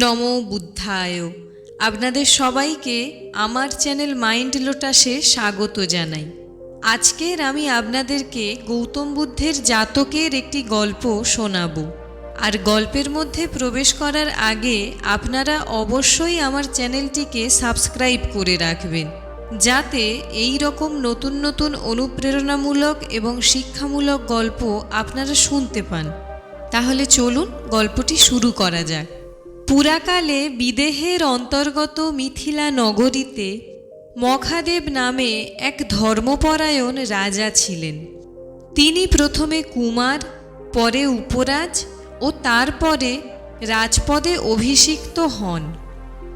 নমো বুদ্ধায়। আপনাদের সবাইকে আমার চ্যানেল মাইন্ড লোটাসে স্বাগত জানাই। আজকের আমি আপনাদেরকে গৌতম বুদ্ধের জাতকের একটি গল্প শোনাবো। আর গল্পের মধ্যে প্রবেশ করার আগে আপনারা অবশ্যই আমার চ্যানেলটিকে সাবস্ক্রাইব করে রাখবেন। যাতে এই রকম নতুন নতুন অনুপ্রেরণামূলক এবং শিক্ষামূলক গল্প আপনারা শুনতে পান। তাহলে চলুন গল্পটি শুরু করা যাক। পুরাকালে বিদেহের অন্তর্গত মিথিলা নগরীতে মখাদেব নামে এক ধর্মপরায়ণ রাজা ছিলেন। তিনি প্রথমে কুমার, পরে উপরাজ ও তারপরে রাজপদে অভিষিক্ত হন।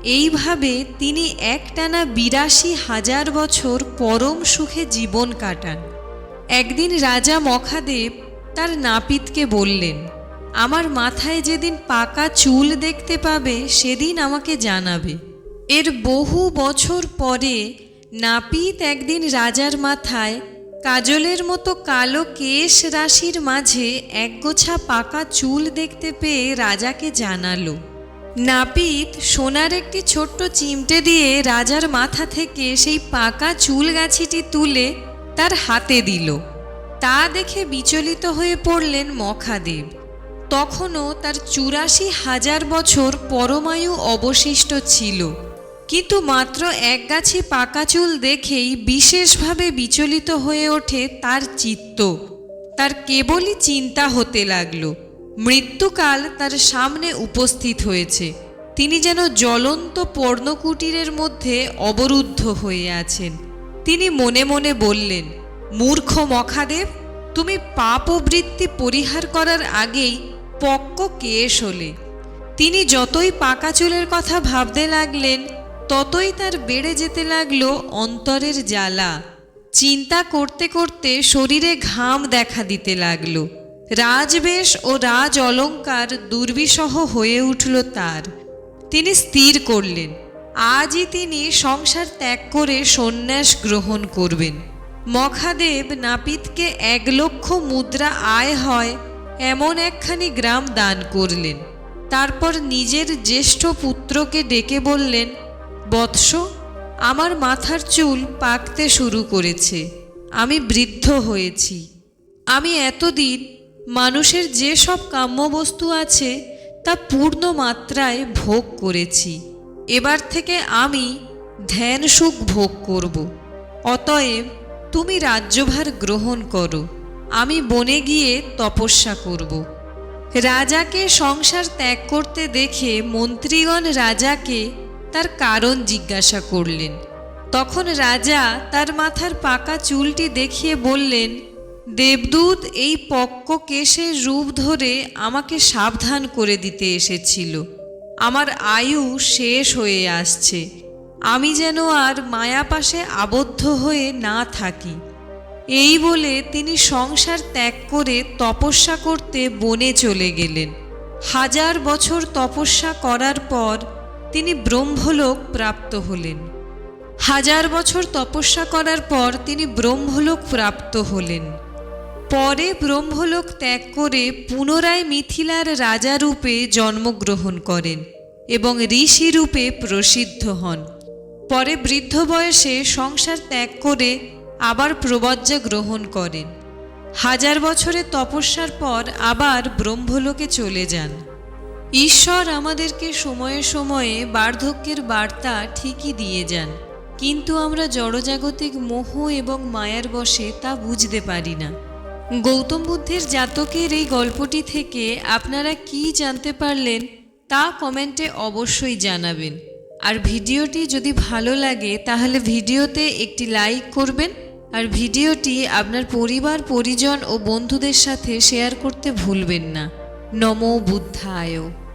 এইভাবে তিনি একটানা বিরাশি হাজার বছর পরম সুখে জীবন কাটান। একদিন রাজা মখাদেব তার নাপিতকে বললেন আমার মাথায় যেদিন পাকা চুল দেখতে পাবে, সেদিন আমাকে জানাবে। এর বহু বছর পরে নাপিত একদিন রাজার মাথায় কাজলের মতো কালো কেশ রাশির মাঝে একগোছা পাকা চুল দেখতে পেয়ে রাজাকে জানালো। নাপিত সোনার একটি ছোট্ট চিমটে দিয়ে রাজার মাথা থেকে সেই পাকা চুল গাছিটি তুলে তার হাতে দিল। তা দেখে বিচলিত হয়ে পড়লেন মখাদেব। তখনও তার চুরাশি হাজার বছর পরমায়ু অবশিষ্ট ছিল। কিন্তু মাত্র এক গাছি পাকা চুল দেখেই বিশেষভাবে বিচলিত হয়ে ওঠে তার চিত্ত। তার কেবলই চিন্তা হতে লাগল। মৃত্যুকাল তার সামনে উপস্থিত হয়েছে। তিনি যেন জ্বলন্ত পর্ণকুটিরের মধ্যে অবরুদ্ধ হয়ে আছেন। তিনি মনে মনে বললেন, মূর্খ মখাদেব, তুমি পাপ ও বৃত্তি পরিহার করার আগেই পক্ক কেশ হলে। তিনি যতই পাকা চুলের কথা ভাবতে লাগলেন, ততই তার বেড়ে যেতে লাগল অন্তরের জ্বালা। চিন্তা করতে করতে শরীরে ঘাম দেখা দিতে লাগল। রাজবেশ ও রাজ অলঙ্কার দুর্বিষহ হয়ে উঠল তার। তিনি স্থির করলেন, আজই তিনি সংসার ত্যাগ করে সন্ন্যাস গ্রহণ করবেন। মখাদেব নাপিতকে এক লক্ষ মুদ্রা আয় হয় এমন একখানি গ্রাম দান করলেন। তারপর নিজের জ্যেষ্ঠ পুত্রকে ডেকে বললেন, বৎস, আমার মাথার চুল পাকতে শুরু করেছে। আমি বৃদ্ধ হয়েছি। আমি এতদিন মানুষের যে সব কাম্যবস্তু আছে, তা পূর্ণ মাত্রায় ভোগ করেছি। এবার থেকে আমি ধ্যান সুখ ভোগ করব। অতএব তুমি রাজ্যভার গ্রহণ করো। আমি বনে গিয়ে তপস্যা করব। রাজাকে সংসার ত্যাগ করতে দেখে মন্ত্রীগণ রাজাকে তার কারণ জিজ্ঞাসা করলেন। তখন রাজা তার মাথার পাকা চুলটি দেখিয়ে বললেন, দেবদূত, এই পক্ক কেশের রূপ ধরে আমাকে সাবধান করে দিতে এসেছিল। আমার আয়ু শেষ হয়ে আসছে। আমি যেন আর মায়াপাশে আবদ্ধ হয়ে না থাকি। এই বলে তিনি সংসার ত্যাগ করে তপস্যা করতে বনে চলে গেলেন। হাজার বছর তপস্যা করার পর তিনি ব্রহ্মলোক প্রাপ্ত হলেন। হাজার বছর তপস্যা করার পর তিনি ব্রহ্মলোক প্রাপ্ত হলেন। পরে ব্রহ্মলোক ত্যাগ করে পুনরায় মিথিলার রাজারূপে জন্মগ্রহণ করেন এবং ঋষি রূপে প্রসিদ্ধ হন। পরে বৃদ্ধ বয়সে সংসার ত্যাগ করে আবার প্রবজ্জা গ্রহণ করেন। হাজার বছরের তপস্যার পর আবার ব্রহ্মলোকে চলে যান। ঈশ্বর আমাদেরকে সময়ে সময়ে বার্ধক্যের বার্তা ঠিকই দিয়ে যান, কিন্তু আমরা জড়জাগতিক মোহ এবং মায়ার বশে তা বুঝতে পারি না। গৌতম বুদ্ধের জাতকের এই গল্পটি থেকে আপনারা কি জানতে পারলেন, তা কমেন্টে অবশ্যই জানাবেন। আর ভিডিওটি যদি ভালো লাগে, তাহলে ভিডিওতে একটি লাইক করবেন আর ভিডিওটি আপনার পরিবার পরিজন ও বন্ধুদের সাথে শেয়ার করতে ভুলবেন না। নমো বুদ্ধায়।